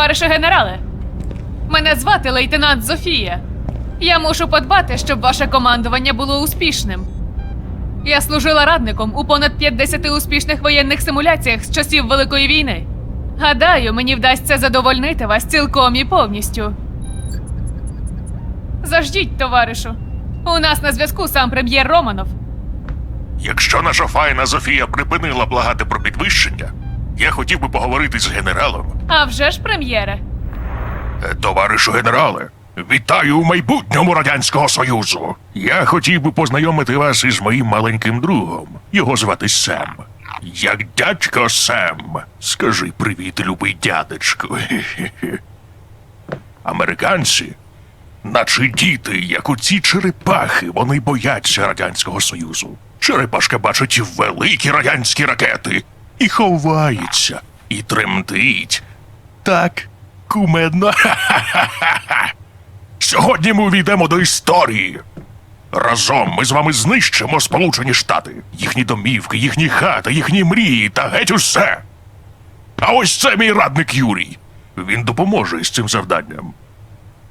Товарише генерале, мене звати лейтенант Зофія. Я мушу подбати, щоб ваше командування було успішним. Я служила радником у понад 50 успішних воєнних симуляціях з часів Великої війни. Гадаю, мені вдасться задовольнити вас цілком і повністю. Заждіть, товаришу. У нас на зв'язку сам прем'єр Романов. Якщо наша файна Зофія припинила благати про підвищення, я хотів би поговорити з генералом. А вже ж, прем'єре. Е, Товаришу генерале, вітаю у майбутньому Радянського Союзу. Я хотів би познайомити вас із моїм маленьким другом. Його звати Сем. Як дядько Сем. Скажи привіт, любий дядечку. Американці, наче діти, як оці черепахи, вони бояться Радянського Союзу. Черепашка бачить великі радянські ракети і ховається, і тремтить. Так, кумедно. Сьогодні ми увійдемо до історії. Разом ми з вами знищимо Сполучені Штати, їхні домівки, їхні хати, їхні мрії та геть усе. А ось це мій радник Юрій. Він допоможе із цим завданням.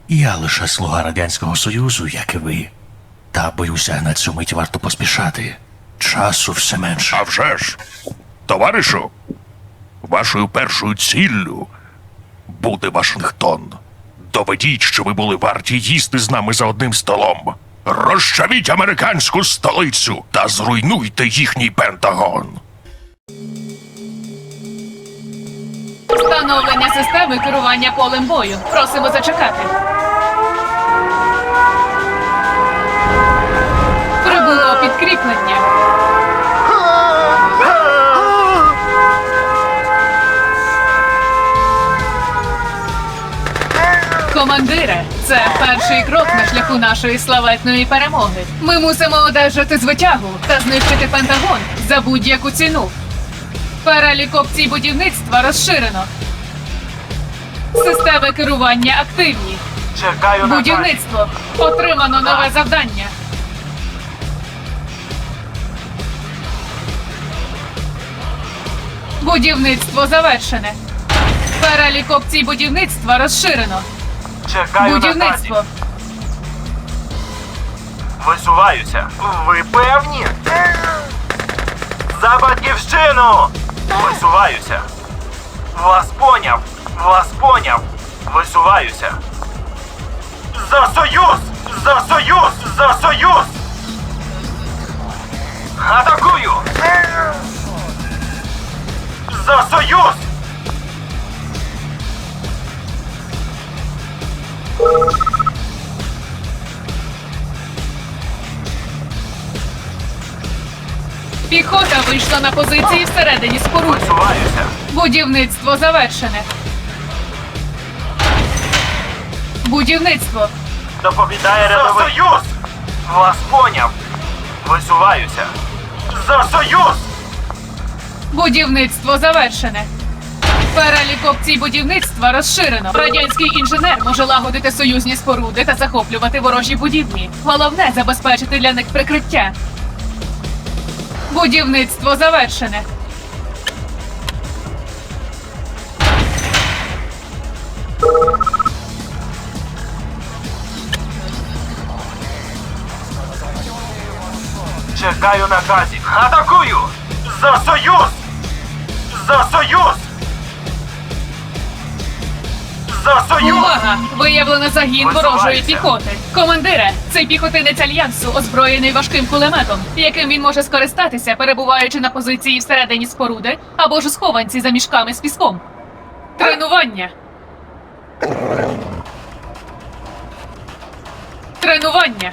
Я лише слуга Радянського Союзу, як і ви. Та боюся, на цю мить варто поспішати. Часу все менше. А вже ж, товаришу, вашою першою ціллю буде Вашингтон. Доведіть, що ви були варті їсти з нами за одним столом. Розчавіть американську столицю та зруйнуйте їхній Пентагон. Встановлення системи керування полем бою. Просимо зачекати. Це перший крок на шляху нашої славетної перемоги. Ми мусимо одержати звитягу та знищити Пентагон за будь-яку ціну. Перелік опцій будівництва розширено. Системи керування активні. Чекаю на Будівництво. Отримано нове завдання. Будівництво завершене. Перелік опцій будівництва розширено. Чекаю Будівництво. наказів. Висуваюся. Ви певні? За батьківщину! Висуваюся. Вас поняв. Вас поняв. Висуваюся. За союз! За союз! За союз! Атакую! За союз! Піхота вийшла на позиції всередині споруди. Висуваюся. Будівництво завершене. Будівництво. Доповідає рядовий. За союз! Вас поняв. Висуваюся. За союз! Будівництво завершене. Перелік опцій будівництва розширено. Радянський інженер може лагодити союзні споруди та захоплювати ворожі будівлі. Головне забезпечити для них прикриття. Будівництво завершене. Чекаю наказів. Атакую! За союз! За союз! За союз! Увага! Виявлено загін ворожої піхоти. Командире, цей піхотинець альянсу озброєний важким кулеметом, яким він може скористатися, перебуваючи на позиції всередині споруди або ж у схованці за мішками з піском. Тренування. Тренування.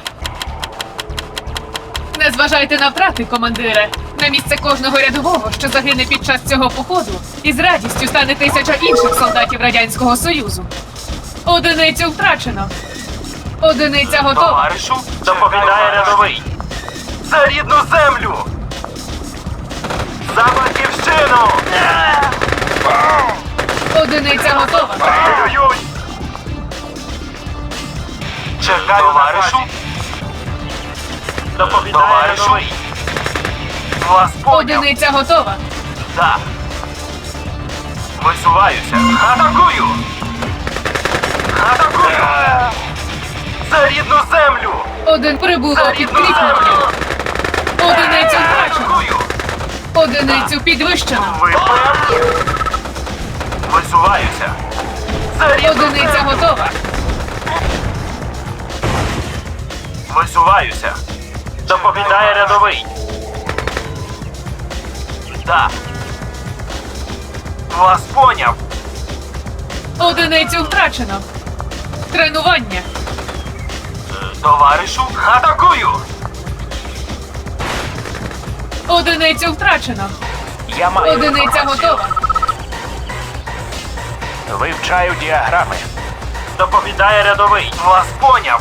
Не зважайте на втрати, командире. На місце кожного рядового, що загине під час цього походу, із радістю стане тисяча інших солдатів Радянського Союзу. Одиницю втрачено. Одиниця готова. Товаришу, доповідає рядовий. За рідну землю! За батьківщину! Одиниця готова. Ой-ой-ой! Чекаю Товаришу. Доповідає рядовий вас поняв. Одиниця готова. Так. Висуваюся. Атакую! Атакую! За рідну землю! Один прибуло За рідну підкріплення. Одиницю е, втрачено. Одиницю підвищено. Висуваюся. За рідну Одиниця землю! готова. Висуваюся. Доповідає рядовий. Так. Вас поняв. Одиницю втрачено. Тренування. Товаришу, атакую! Одиницю втрачено. Я маю Одиниця інформацію. готова. Вивчаю діаграми. Доповідає рядовий. Вас поняв.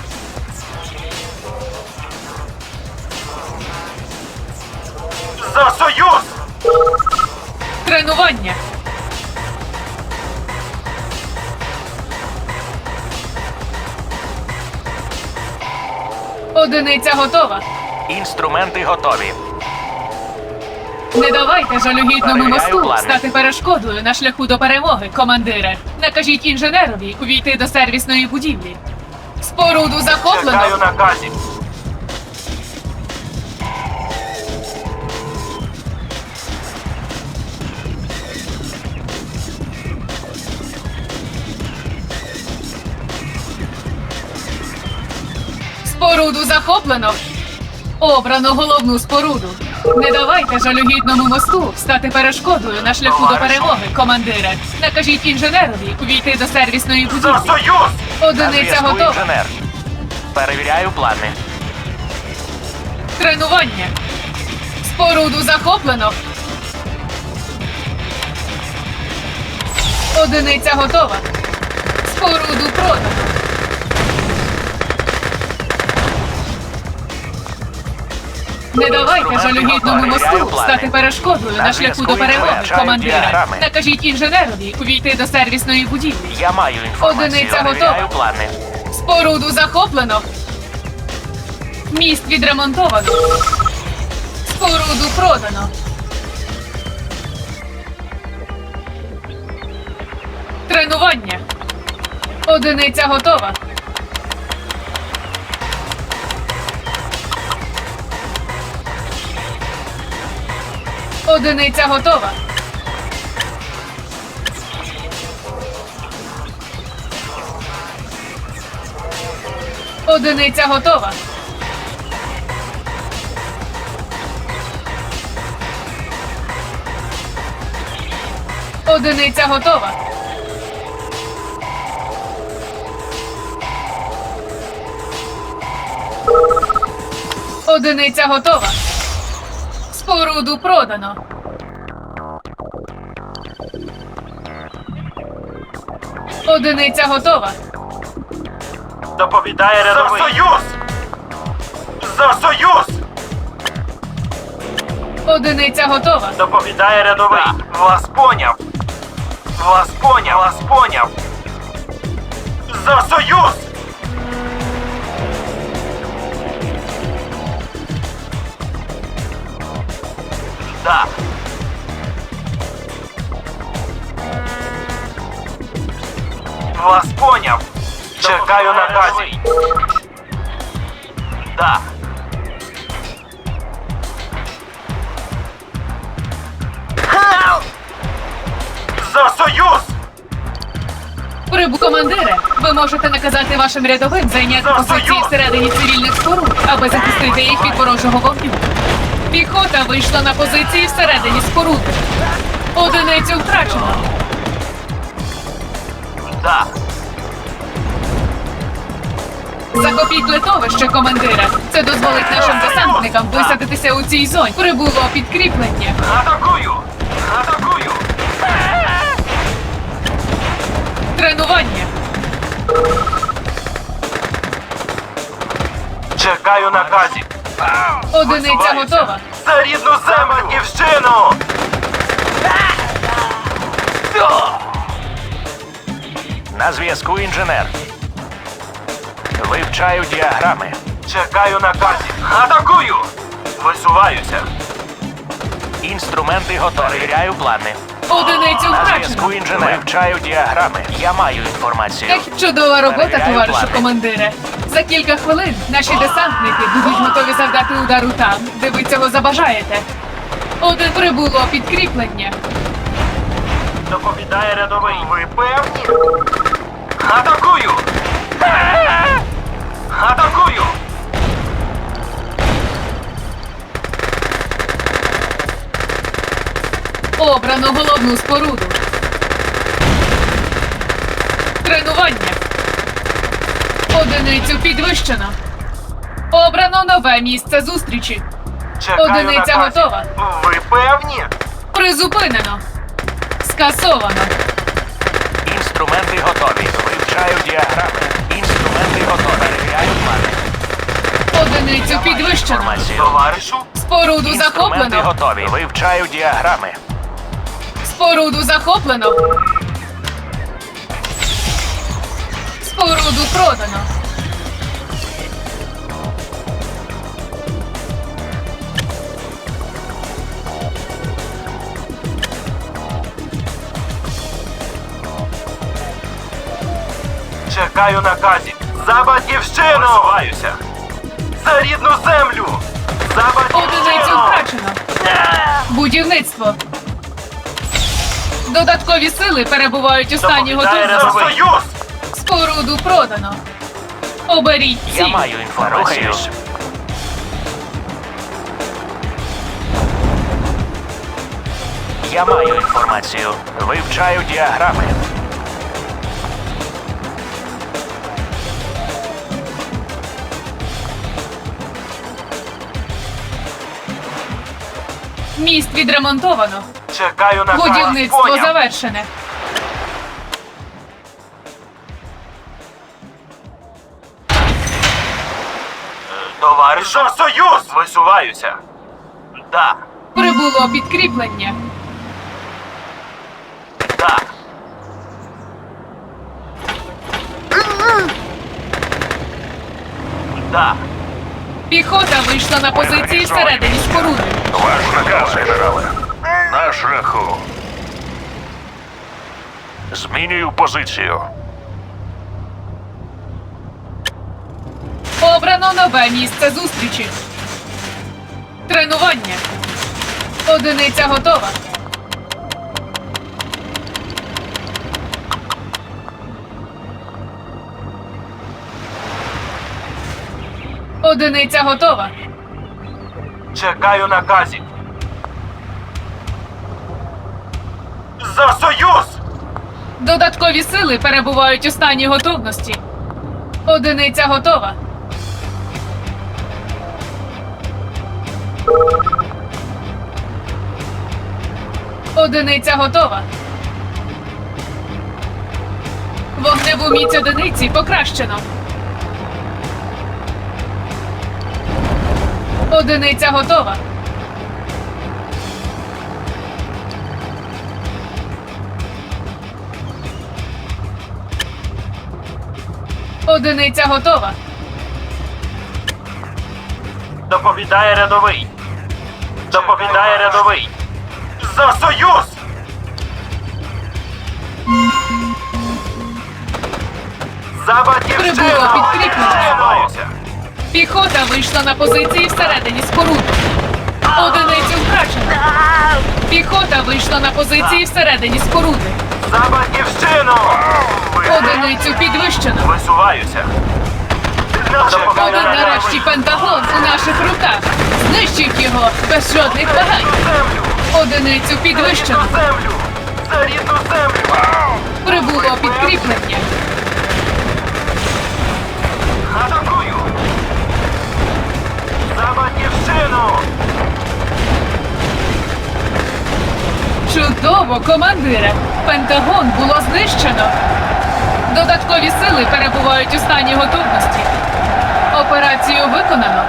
За союз! Тренування. Одиниця готова. Інструменти готові. Не давайте жалюгідному Перевіряю мосту плани. стати перешкодою на шляху до перемоги, командире. Накажіть інженерові увійти до сервісної будівлі. Споруду захоплено. Чекаю наказів. Споруду захоплено. Обрано головну споруду. Не давайте жалюгідному мосту стати перешкодою на шляху до перемоги, командире. Накажіть інженерові увійти до сервісної За будівлі. союз! Одиниця готова. інженер. Перевіряю плани. Тренування. Споруду захоплено. Одиниця готова. Споруду продано. Не давайте жалюгідному мосту стати перешкодою На шляху до перемоги. Діаграми. Накажіть інженерові увійти до сервісної будівлі. Я маю інформацію. Одиниця готова. плани. Споруду захоплено. Міст відремонтовано. Споруду продано. Тренування. Одиниця готова. Одиниця готова. Одиниця готова. Одиниця готова. Одиниця готова. Споруду продано. Одиниця готова. Доповідає рядовий. За союз! За союз! Одиниця готова. Доповідає рядовий. Вас поняв. Вас поняв. Вас поняв. За союз! Так. Вас поняв. Чекаю наказів. Так. За союз! Прибу командире, ви можете наказати вашим рядовим зайняти За позиції всередині цивільних споруд, аби захистити їх від ворожого вогню. Піхота вийшла на позиції всередині споруди. Одиницю втрачено. Так. Захопіть литовище, командире. Це дозволить нашим десантникам висадитися у цій зоні. Прибуло підкріплення. Атакую! Атакую! Тренування. Чекаю наказів. Одиниця готова. За рідну землю! На зв'язку інженер. Вивчаю діаграми. Чекаю наказів. Атакую! Висуваюся. Інструменти готові. Перевіряю плани. Одиницю На зв'язку інженер. Вивчаю діаграми. Я маю інформацію. Чудова робота, Перевіряю товаришу плани. командире. За кілька хвилин наші десантники будуть готові завдати удару там, де ви цього забажаєте. Один прибуло підкріплення. Доповідає рядовий. Ви певні? Атакую! Атакую! Обрано головну споруду. Тренування. Одиницю підвищено. Обрано нове місце зустрічі. Чекаю Одиниця готова. Ви певні? Призупинено. Скасовано. Інструменти готові. Вивчаю діаграми. Інструменти готові. Перевіряю плани. Одиницю підвищено. Інформацію. Товаришу? Споруду Інструменти захоплено. готові. Вивчаю діаграми. Споруду захоплено. Споруду продано. Чекаю наказів. За батьківщину! Висуваюся. За рідну землю! За Одиницю батьківщину! втрачено. Будівництво. Додаткові сили перебувають у стані готовності. Союз! Споруду продано. Оберіть Я маю інформацію. Рухаюсь. Я маю інформацію. Вивчаю діаграми. Міст відремонтовано. Чекаю наказів. Будівництво завершене. Товариш За союз! Висуваюся. Да. Прибуло підкріплення. Да. Да. Піхота вийшла на позиції всередині споруди. Ваш наказ, генерале. На шляху. Змінюю позицію. Обрано нове місце зустрічі. Тренування. Одиниця готова. Одиниця готова. Чекаю наказів. За союз! Додаткові сили перебувають у стані готовності. Одиниця готова. Одиниця готова. Вогневу міць одиниці покращено. Одиниця готова. Одиниця готова. Доповідає рядовий. Доповідає рядовий. За союз! За батьківщину! Прибуло підкріплення. Піхота вийшла на позиції всередині споруди. Одиницю втрачено. Піхота вийшла на позиції всередині споруди. За батьківщину! Одиницю підвищено. Висуваюся. Один нарешті Пентагон у наших руках. Знищив його без жодних вагань. Одиницю підвищено. За рідну землю! Прибуло підкріплення. Атакую! За батьківщину! Чудово, командире! Пентагон було знищено. Додаткові сили перебувають у стані готовності. Операцію виконано.